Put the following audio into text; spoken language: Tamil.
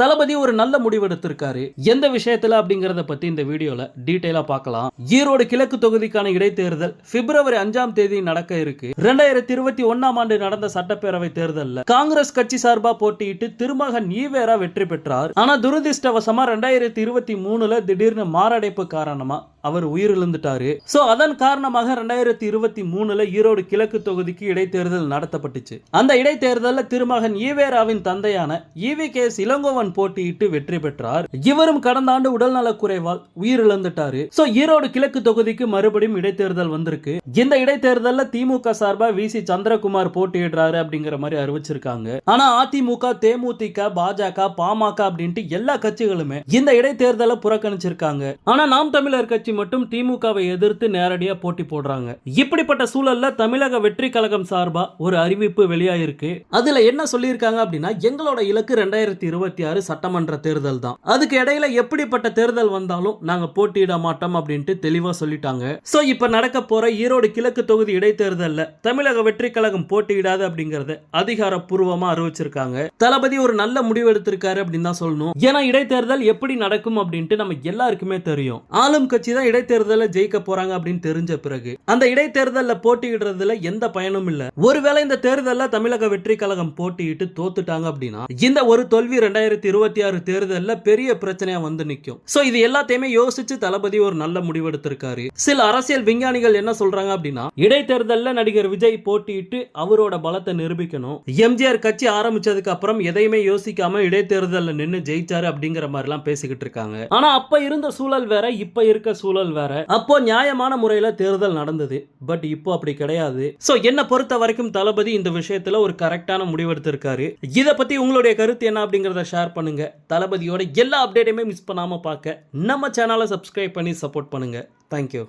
தளபதி ஒரு நல்ல முடிவு எடுத்திருக்காரு. எந்த விஷயத்துல அப்படிங்கறத பத்தி இந்த வீடியோல டீடைலா பார்க்கலாம். ஈரோடு கிழக்கு தொகுதிக்கான இடைத்தேர்தல் பிப்ரவரி அஞ்சாம் தேதி நடக்க இருக்கு. ரெண்டாயிரத்தி இருபத்தி ஒன்னாம் ஆண்டு நடந்த சட்டப்பேரவை தேர்தலில் காங்கிரஸ் கட்சி சார்பா போட்டியிட்டு திருமகன் ஈவேரா வெற்றி பெற்றார். ஆனா துரதிருஷ்டவசமா ரெண்டாயிரத்தி இருபத்தி மூணுல திடீர்னு மாரடைப்பு காரணமா அவர் உயிரிழந்துட்டாரு. சோ அதன் காரணமாக ரெண்டாயிரத்தி இருபத்தி மூணுல ஈரோடு கிழக்கு தொகுதிக்கு இடைத்தேர்தல் நடத்தப்பட்டுச்சு. அந்த இடைத்தேர்தலில் திருமகன் ஈவேராவின் தந்தையான ஈவி கே இளங்கோவன் போட்டியிட்டு வெற்றி பெற்றார். இவரும் கடந்த ஆண்டு உடல்நலக் குறைவால் உயிரிழந்துட்டாரு. ஸோ ஈரோடு கிழக்கு தொகுதிக்கு மறுபடியும் இடைத்தேர்தல் வந்திருக்கு. இந்த இடைத்தேர்தலில் திமுக சார்பா வி சி சந்திரகுமார் போட்டியிடுறாரு அப்படிங்கிற மாதிரி அறிவிச்சிருக்காங்க. ஆனா அதிமுக தேமுதிக பாஜக பாமக அப்படின்ட்டு எல்லா கட்சிகளுமே இந்த இடைத்தேர்தலை புறக்கணிச்சிருக்காங்க. ஆனா நாம் தமிழர் கட்சி கட்சி மட்டும் திமுகவை எதிர்த்து நேரடியா போட்டி போடுறாங்க. இப்படிப்பட்ட சூழல்ல தமிழக வெற்றி கழகம் சார்பா ஒரு அறிவிப்பு வெளியாயிருக்கு. அதுல என்ன சொல்லியிருக்காங்க அப்படின்னா எங்களோட இலக்கு ரெண்டாயிரத்தி இருபத்தி ஆறு சட்டமன்ற தேர்தல் தான். அதுக்கு இடையில எப்படிப்பட்ட தேர்தல் வந்தாலும் நாங்க போட்டியிட மாட்டோம் அப்படின்ட்டு தெளிவா சொல்லிட்டாங்க. சோ இப்ப நடக்க போற ஈரோடு கிழக்கு தொகுதி இடைத்தேர்தல்ல தமிழக வெற்றி கழகம் போட்டியிடாது அப்படிங்கறத அதிகாரப்பூர்வமா அறிவிச்சிருக்காங்க. தளபதி ஒரு நல்ல முடிவு எடுத்திருக்காரு அப்படின்னு தான் சொல்லணும். ஏன்னா இடைத்தேர்தல் எப்படி நடக்கும் அப்படின்ட்டு நம்ம எல்லாருக்குமே தெரியும். ஆளும் கட்சி தான் இடைத்தேர்தலில் ஜெயிக்க போறாங்க அப்படின்னு தெரிஞ்ச பிறகு அந்த இடைத்தேர்தலில் போட்டியிடுறதுல எந்த பயனும் இல்ல. ஒருவேளை இந்த தேர்தலில் தமிழக வெற்றி கழகம் போட்டியிட்டு தோத்துட்டாங்க அப்படின்னா இந்த ஒரு தோல்வி ரெண்டாயிரத்தி இருபத்தி ஆறு தேர்தலில் பெரிய பிரச்சனையா வந்து நிற்கும் ஸோ இது எல்லாத்தையுமே யோசிச்சு தளபதி ஒரு நல்ல முடிவு எடுத்திருக்காரு சில அரசியல் விஞ்ஞானிகள் என்ன சொல்றாங்க அப்படின்னா இடைத்தேர்தலில் நடிகர் விஜய் போட்டியிட்டு அவரோட பலத்தை நிரூபிக்கணும். எம்ஜிஆர் கட்சி ஆரம்பிச்சதுக்கு அப்புறம் எதையுமே யோசிக்காம இடைத்தேர்தலில் நின்னு ஜெயிச்சாரு அப்படிங்கிற மாதிரி எல்லாம் பேசிக்கிட்டு இருக்காங்க. ஆனா அப்ப இருந்த சூழல் வேற இப்ப இருக்க சூழல் சூழல் வேற. அப்போ நியாயமான முறையில தேர்தல் நடந்தது. பட் இப்போ அப்படி கிடையாது. சோ என்ன பொறுத்த வரைக்கும் தளபதி இந்த விஷயத்துல ஒரு கரெக்டான முடிவெடுத்திருக்காரு. இதை பத்தி உங்களுடைய கருத்து என்ன அப்படிங்கறத ஷேர் பண்ணுங்க. தளபதியோட எல்லா அப்டேட்டையுமே மிஸ் பண்ணாம பார்க்க. நம்ம சேனலை சப்ஸ்கிரைப் பண்ணி சப்போர்ட் பண்ணுங்க. தேங்க்யூ